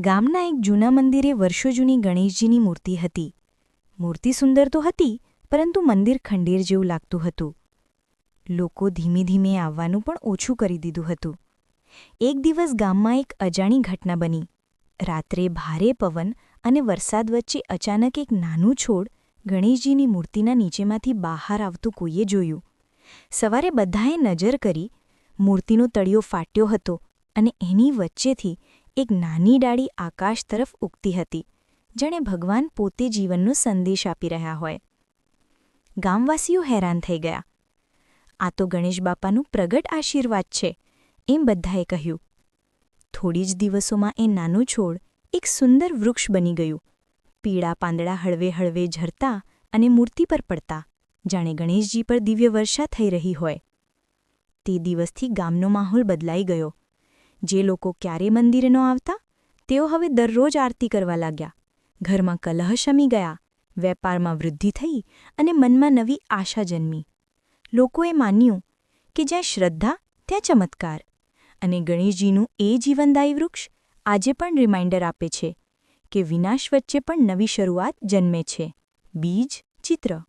ગામના એક જૂના મંદિરે વર્ષો જૂની ગણેશજીની મૂર્તિ હતી. મૂર્તિ સુંદર તો હતી, પરંતુ મંદિર ખંડેર જેવું લાગતું હતું. લોકો ધીમે ધીમે આવવાનું પણ ઓછું કરી દીધું હતું. એક દિવસ ગામમાં એક અજાણી ઘટના બની. રાત્રે ભારે પવન અને વરસાદ વચ્ચે અચાનક એક નાનું છોડ ગણેશજીની મૂર્તિના નીચેમાંથી બહાર આવતું કોઈએ જોયું. સવારે બધાએ નજર કરી, મૂર્તિનો તળિયો ફાટ્યો હતો અને એની વચ્ચેથી એક નાની ડાળી આકાશ તરફ ઉગતી હતી, જાણે ભગવાન પોતે જીવનનો સંદેશ આપી રહ્યા હોય. ગામવાસીઓ હેરાન થઈ ગયા. આ તો ગણેશ બાપાનું પ્રગટ આશીર્વાદ છે, એમ બધાએ કહ્યું. થોડી જ દિવસોમાં એ નાનું છોડ એક સુંદર વૃક્ષ બની ગયું. પીળા પાંદડા હળવે હળવે ઝરતા અને મૂર્તિ પર પડતા, જાણે ગણેશજી પર દિવ્ય વર્ષા થઈ રહી હોય. તે દિવસથી ગામનો માહોલ બદલાઈ ગયો. જે લોકો ક્યારે મંદિરે ન આવતા, તેઓ હવે દરરોજ આરતી કરવા લાગ્યા. ઘરમાં કલહ શમી ગયા, વેપારમાં વૃદ્ધિ થઈ અને મનમાં નવી આશા જન્મી. લોકોએ માન્યું કે જ્યાં શ્રદ્ધા, ત્યાં ચમત્કાર. અને ગણેશજીનું એ જીવનદાયી વૃક્ષ આજે પણ રિમાઇન્ડર આપે છે કે વિનાશ વચ્ચે પણ નવી શરૂઆત જન્મે છે. બીજ ચિત્ર